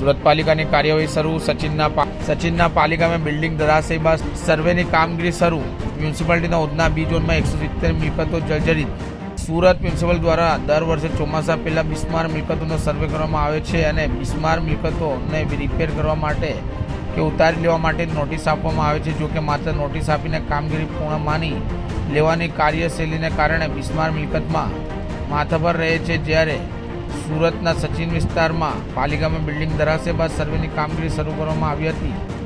સુરત પાલિકાની કાર્યવાહી શરૂ, સચિનના સચિનના પાલિકામાં બિલ્ડિંગ ધરાશય બાદ સર્વેની કામગીરી શરૂ. મ્યુનિસિપાલિટીના ઉધના બી ઝોનમાં એકસો સિત્તેર મિલકતો જર્જરિત. સુરત મ્યુનિસિપલ દ્વારા દર વર્ષે ચોમાસા પહેલા બિસ્માર મિલકતોનો સર્વે કરવામાં આવે છે અને બિસ્માર મિલકતોને રિપેર કરવા માટે કે ઉતારી લેવા માટે નોટિસ આપવામાં આવે છે. જો કે માત્ર નોટિસ આપીને કામગીરી પૂર્ણ માની લેવાની કાર્યશૈલીને કારણે બિસ્માર મિલકતમાં માથાભર રહે છે. જ્યારે સુરતના સચિન વિસ્તારમાં પાલિકામાં બિલ્ડિંગ ધરાશે બાદ સર્વેની કામગીરી શરૂ કરવામાં આવી હતી.